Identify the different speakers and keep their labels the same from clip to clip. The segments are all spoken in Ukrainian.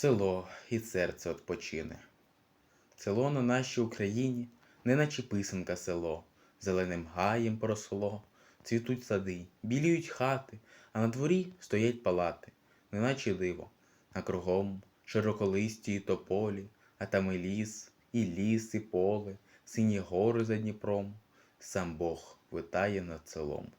Speaker 1: село і серце відпочине. Село на нашій Україні, неначе писанка село, зеленим гаєм поросло, цвітуть сади, біліють хати, а на дворі стоять палати, неначе диво, а кругом широколисті і тополі, а там і ліс, і ліс, і поле, сині гори за Дніпром, сам Бог витає над селом.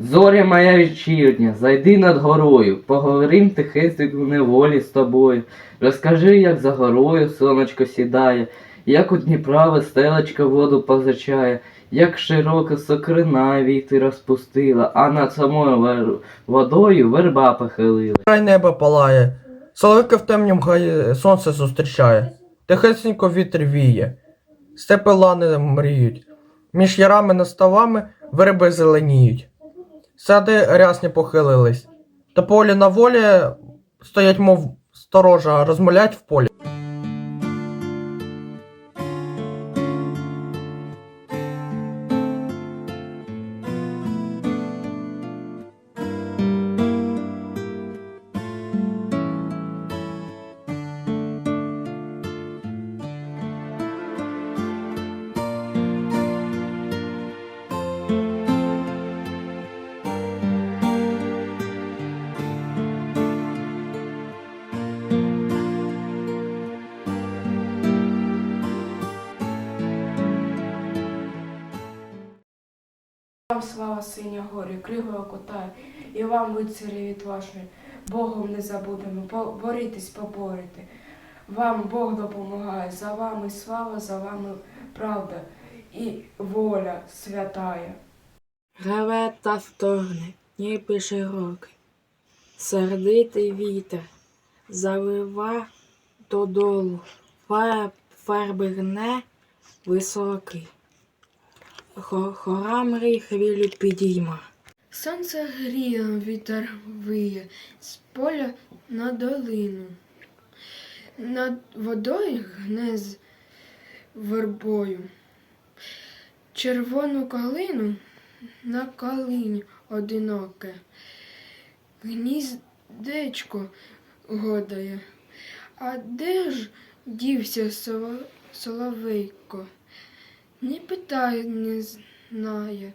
Speaker 2: Зоря моя вечірня, зайди над горою, поговорим тихесенько в неволі з тобою. Розкажи, як за горою сонечко сідає, як у Дніпра вестелечка воду позичає, як широко сокрина віти розпустила, а над самою вер- водою верба похилила.
Speaker 3: Край неба палає, соловики в темнім гаї сонце зустрічає, тихесенько вітер віє, степи лани мріють, між ярами над ставами верби зеленіють, сади рясні похилились, тополі на волі стоять, мов сторожа, розмолять в полі.
Speaker 4: Вам слава синя горі, кривого кота, і вам, лицарі відважні, Богом не забудемо, борітесь, поборете. Вам Бог допомагає, за вами слава, за вами правда і воля святая.
Speaker 5: Реве та стогне, ніби широкий. Сердитий вітер залива додолу, фар- фарби гне високий. Хо- Хора хвилю підійма.
Speaker 6: Сонце гріє, вітер виє з поля на долину. Над водою гне з вербою. Червону калину на калині одиноке. Гніздечко годає. А де ж дівся соловейко? Не питай, не знає.